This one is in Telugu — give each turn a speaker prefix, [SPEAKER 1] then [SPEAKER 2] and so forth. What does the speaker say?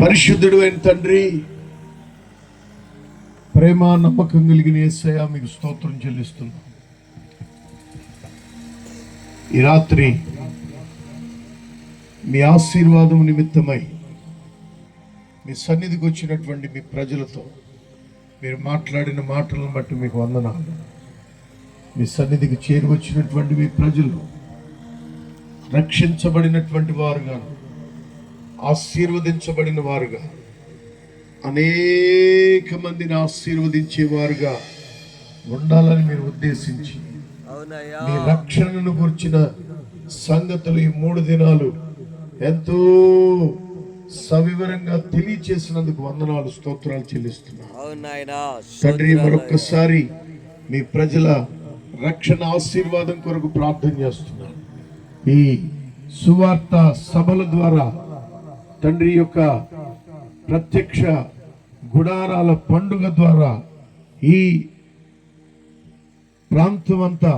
[SPEAKER 1] పరిశుద్ధుడు అయిన తండ్రి. ప్రేమ నమ్మకం కలిగిన ఏసయ్య మీకు స్తోత్రం చెల్లిస్తున్నాం. ఈ రాత్రి మీ ఆశీర్వాదం నిమిత్తమై మీ సన్నిధికి వచ్చినటువంటి మీ ప్రజలతో మీరు మాట్లాడిన మాటలను బట్టి మీకు వందనాలు. మీ సన్నిధికి చేరి వచ్చినటువంటి మీ ప్రజలు రక్షించబడినటువంటి వారుగా ఆశీర్వదించబడిన వారుగా అనేక మందిని ఆశీర్వదించేవారుగా ఉండాలని మీరు ఉద్దేశించి మీ రక్షణను గుర్చిన సంగతులు ఈ మూడు దినాలు ఎంతో సవివరంగా తెలియచేసినందుకు వందనాలు స్తోత్రాలు చెల్లిస్తున్నాను
[SPEAKER 2] అవునాయనా
[SPEAKER 1] తండ్రి మరొక్కసారి మీ ప్రజల రక్షణ ఆశీర్వాదం కొరకు ప్రార్థన చేస్తున్నాను ఈ సువార్త సభల ద్వారా తండ్రి యొక్క ప్రత్యక్ష గుడారాల పండుగ ద్వారా ఈ ప్రాంతం అంతా